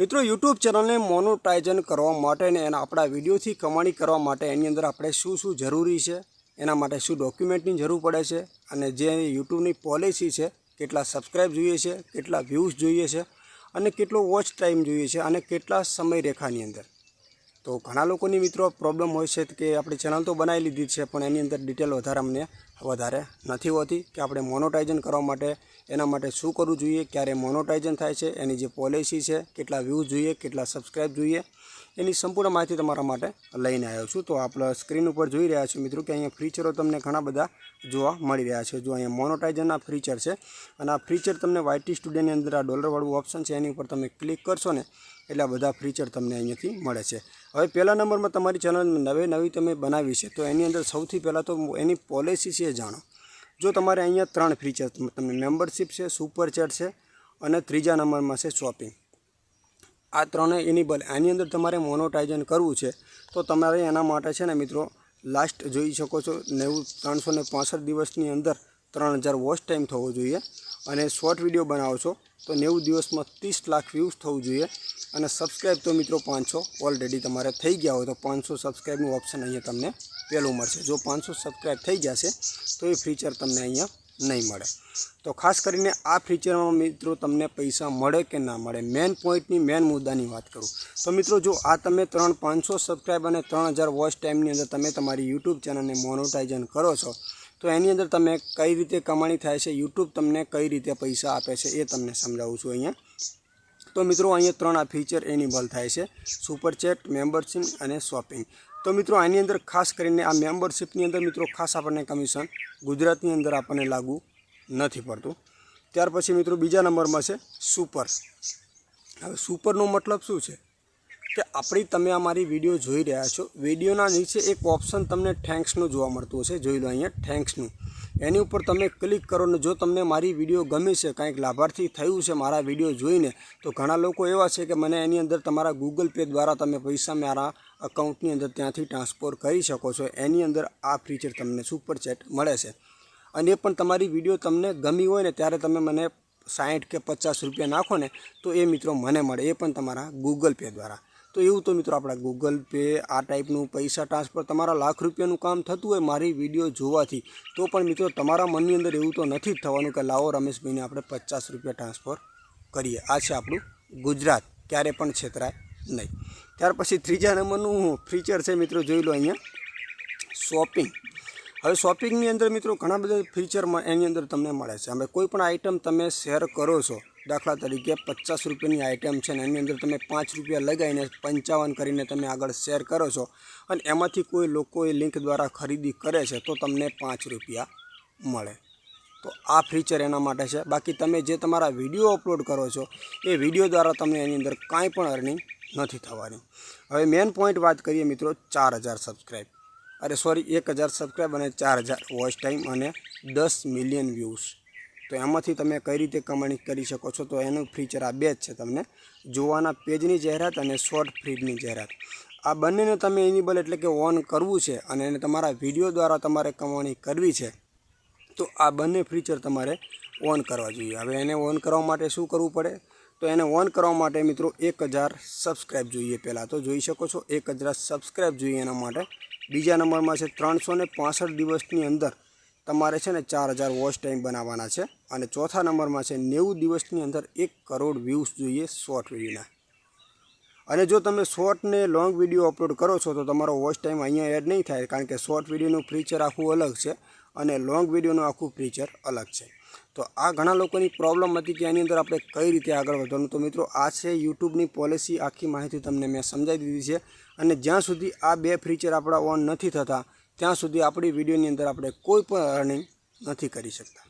મિત્રો યુટ્યુબ ચેનલને મોનોટાઇઝન કરવા માટે ને એના આપણા વિડીયોથી કમાણી કરવા માટે એની અંદર આપણે શું શું જરૂરી છે, એના માટે શું ડોક્યુમેન્ટની જરૂર પડે છે અને જે યુટ્યુબની પોલિસી છે, કેટલા સબસ્ક્રાઇબ જોઈએ છે, કેટલા વ્યૂઝ જોઈએ છે અને કેટલો વોચ ટાઈમ જોઈએ છે અને કેટલા સમય રેખાની અંદર. તો ઘણા લોકોની મિત્રો પ્રોબ્લેમ હોય છે કે આપણી ચેનલ તો બનાવી લીધી છે, પણ એની અંદર ડિટેલ વધારે અમને વધારે નથી હોતી કે આપણે મોનોટાઇઝન કરવા માટે, એના માટે શું કરવું જોઈએ, ક્યારે મોનોટાઇઝન થાય છે, એની જે પોલિસી છે, કેટલા વ્યૂઝ જોઈએ, કેટલા સબસ્ક્રાઈબ જોઈએ, એની સંપૂર્ણ માહિતી તમારા માટે લઈને આવ્યો છું. તો આપણે સ્ક્રીન ઉપર જોઈ રહ્યા છો મિત્રો કે અહીંયા ફીચરો તમને ઘણા બધા જોવા મળી રહ્યા છે. જો અહીંયા મોનોટાઇઝનના ફીચર છે અને આ ફીચર તમને વાયટી સ્ટુડિયોની અંદર આ ડોલરવાળું ઓપ્શન છે, એની ઉપર તમે ક્લિક કરશો ને એટલે આ બધા ફીચર તમને અહીંયાથી મળે છે. હવે પહેલા નંબરમાં તમારી ચેનલ નવે નવી તમે બનાવી છે, તો એની અંદર સૌથી પહેલાં તો એની પોલિસી છે જાણો. જો તમારે અહીંયા ત્રણ ફીચર તમને મેમ્બરશિપ છે સુપર ચેટ છે અને ત્રીજા નંબરમાં છે શોપિંગ આ ત્રણે એનિબલ આની અંદર તમારે મોનોટાઇઝન કરવું છે, તો તમારે એના માટે છે ને મિત્રો લાસ્ટ જોઈ શકો છો, નેવું, ત્રણસો ને દિવસની અંદર ત્રણ હજાર વોચ ટાઈમ થવો જોઈએ. અને શોર્ટ વીડિયો બનાવો છો, તો નેવું દિવસમાં ત્રીસ લાખ વ્યૂઝ થવું જોઈએ. અને સબસ્ક્રાઈબ તો મિત્રો પાંચસો ઓલરેડી તમારે થઈ ગયા હોય તો પાંચસો સબસ્ક્રાઈબનું ઓપ્શન અહીંયા તમને પહેલું મળશે. જો પાંચસો સબસ્ક્રાઈબ થઈ જશે, તો એ ફીચર તમને અહીંયા નહીં મળે. તો ખાસ કરીને આ ફીચરમાં મિત્રો તમને પૈસા મળે કે ના મળે મેન પોઈન્ટની મેન મુદ્દાની વાત કરું. તો મિત્રો જો આ તમે ત્રણ પાંચસો સબસ્ક્રાઈબ અને ત્રણ હજાર વોચ ટાઈમની અંદર તમે તમારી યુટ્યુબ ચેનલને મોનોટાઇઝન કરો છો તો એની અંદર તમે કઈ રીતે કમાણી થાય છે યુટ્યુબ તમને કઈ રીતે પૈસા આપે છે એ તમને સમજાવું છું અહીંયા. તો મિત્રો, અહીંયા ત્રણ આ ફીચર એનિબલ થાય છે સુપર ચેટ મેમ્બરશિપ અને શોપિંગ તો મિત્રો, આની અંદર ખાસ કરીને આ મેમ્બરશીપની અંદર મિત્રો, ખાસ આપણને કમિશન ગુજરાતની અંદર આપણને લાગુ નથી પડતું. ત્યાર પછી મિત્રો, બીજા નંબરમાં છે સુપર હવે સુપરનો મતલબ શું છે? કે આપણી તમે અમારી વીડિયો જોઈ રહ્યા છો. વિડીયોના નીચે એક ઓપ્શન તમને થેન્ક્સનું જોવા મળતું હશે. જોઈ લો અહીંયા થેન્ક્સનું એની ઉપર તમે ક્લિક કરો ને જો તમને મારી વીડિયો ગમે છે, કાંઈક લાભાર્થી થયું છે મારા વીડિયો જોઈને, તો ઘણા લોકો એવા છે કે મને એની અંદર તમારા ગૂગલ પે દ્વારા તમે પૈસા મારા અકાઉન્ટની અંદર ત્યાંથી ટ્રાન્સફર કરી શકો છો. એની અંદર આ ફીચર તમને સુપર ચેટ મળે છે. અને એ પણ તમારી વીડિયો તમને ગમી હોય ને ત્યારે તમે મને સાઠ કે પચાસ રૂપિયા નાખો ને, તો એ મિત્રો મને મળે. એ પણ તમારા ગૂગલ પે દ્વારા. તો એવું તો મિત્રો આપણા ગૂગલ પે આ ટાઈપનું પૈસા ટ્રાન્સફર તમારા લાખ રૂપિયાનું કામ થતું હોય મારી વીડિયો જોવાથી, તો પણ મિત્રો તમારા મનની અંદર એવું તો નથી જ થવાનું કે લાવો રમેશભાઈને આપણે પચાસ રૂપિયા ટ્રાન્સફર કરીએ. આ છે આપણું ગુજરાત, ક્યારે પણ છેતરાય નહીં. ત્યાર પછી ત્રીજા નંબરનું ફીચર છે મિત્રો જોઈ લો અહીંયા શોપિંગ હવે શોપિંગની અંદર મિત્રો ઘણા બધા ફીચરમાં એની અંદર તમને મળે છે. હવે કોઈ પણ આઇટમ તમે શેર કરો છો દાખલા તરીકે પચાસ રૂપિયાની આઇટમ છે ને એની અંદર તમે પાંચ રૂપિયા લગાવીને પંચાવન કરીને તમે આગળ શેર કરો છો અને એમાંથી કોઈ લોકો એ લિંક દ્વારા ખરીદી કરે છે તો તમને પાંચ રૂપિયા મળે. તો આ ફીચર એના માટે છે. બાકી તમે જે તમારા વીડિયો અપલોડ કરો છો, એ વીડિયો દ્વારા તમને એની અંદર કાંઈ પણ અર્નિંગ નથી થવાની. હવે મેન પોઈન્ટ વાત કરીએ મિત્રો, ચાર હજાર સબસ્ક્રાઈબ અરે સોરી એક હજાર સબસ્ક્રાઈબ અને ચાર હજાર વોચ ટાઈમ અને દસ મિલિયન વ્યૂઝ તો એમાંથી તમે કઈ રીતે કમાણી કરી શકો છો? તો એનું ફીચર આ બે જ છે તમને. જોવાના પેજની જાહેરાત અને શોર્ટ ફીડની જાહેરાત. આ બંનેને તમે એનિબલ એટલે કે ઓન કરવું છે અને એને તમારા વીડિયો દ્વારા તમારે કમાણી કરવી છે, તો આ બંને ફીચર તમારે ઓન કરવા જોઈએ. હવે એને ઓન કરવા માટે શું કરવું પડે? તો એને ઓન કરવા માટે મિત્રો એક હજાર સબસ્ક્રાઈબ જોઈએ પહેલાં. તો જોઈ શકો છો, એક હજાર સબસ્ક્રાઈબ જોઈએ એના માટે. બીજા નંબરમાં છે ત્રણસો દિવસની અંદર તમારે છે ને ચાર હજાર વોચ ટાઈમ બનાવવાના છે અને ચોથા નંબરમાં છે નેવું દિવસની અંદર એક કરોડ વ્યૂઝ જોઈએ શોર્ટ વિડીયોના અને જો તમે શોર્ટ ને લોંગ વીડિયો અપલોડ કરો છો તો તમારો વોચ ટાઈમ અહીંયા એડ નહીં થાય કારણ કે શોર્ટ વિડીયોનું ફીચર આખું અલગ છે અને લોંગ વિડીયોનું આખું ફીચર અલગ છે. તો આ ઘણા લોકોની પ્રોબ્લેમ હતી કે એની અંદર આપણે કઈ રીતે આગળ વધવાનું. તો મિત્રો, આ છે યુટ્યુબની પોલિસી આખી માહિતી તમને મેં સમજાવી દીધી છે અને જ્યાં સુધી આ બે ફીચર આપણા ઓન નથી થતા ત્યાં સુધી આપણી વિડીયોની અંદર આપણે કોઈ પણ અર્નિંગ નથી કરી શકતા.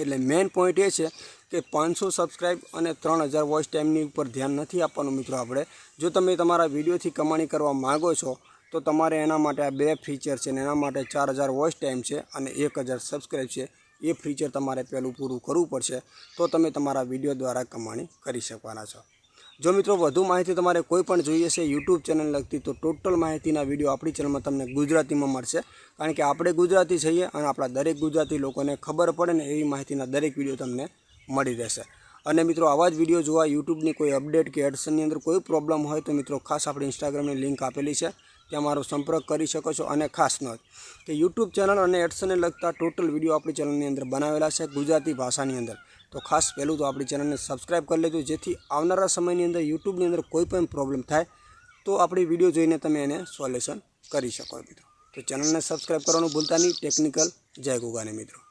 એટલે મેઇન પોઈન્ટ એ છે કે પાંચસો સબસ્ક્રાઈબ અને ત્રણ હજાર વોઇસ ટાઈમની ઉપર ધ્યાન નથી આપવાનું મિત્રો આપણે. જો તમે તમારા વિડીયોથી કમાણી કરવા માગો છો, તો તમારે એના માટે આ બે ફીચર છે ને એના માટે ચાર હજાર વોઇસ ટાઈમ છે અને એક હજાર સબસ્ક્રાઈબ છે. એ ફીચર તમારે પહેલું પૂરું કરવું પડશે, તો તમે તમારા વીડિયો દ્વારા કમાણી કરી શકવાના છો. જો મિત્રો વધુ માહિતી તમારે કોઈ પણ જોઈએ છે યુટ્યુબ ચેનલ લગતી, તો ટોટલ માહિતીના વીડિયો આપણી ચેનલમાં તમને ગુજરાતીમાં મળશે. કારણ કે આપણે ગુજરાતી છીએ અને આપણા દરેક ગુજરાતી લોકોને ખબર પડે ને એવી માહિતીના દરેક વીડિયો તમને મળી રહેશે. અને મિત્રો આવા જ વીડિયો જોવા યુટ્યુબની કોઈ અપડેટ કે એડસનની અંદર કોઈ પ્રોબ્લેમ હોય તો મિત્રો ખાસ આપણે ઇન્સ્ટાગ્રામની લિંક આપેલી છે. ત્યાં મારો સંપર્ક કરી શકો છો અને ખાસ નોંધ કે યુટ્યુબ ચેનલ અને એડસનને લગતા ટોટલ વીડિયો આપણી ચેનલની અંદર બનાવેલા છે ગુજરાતી ભાષાની અંદર. તો ખાસ પહેલું તો આપણી ચેનલને સબસ્ક્રાઈબ કરી લેજો, જેથી આવનારા સમયની અંદર યુટ્યુબની અંદર કોઈ પણ પ્રોબ્લેમ થાય તો આપણી વીડિયો જોઈને તમે એને સોલ્યુશન કરી શકો, મિત્રો. તો ચેનલને સબસ્ક્રાઈબ કરવાનું ભૂલતા નહીં. ટેકનિકલ જય ગુગાને, મિત્રો.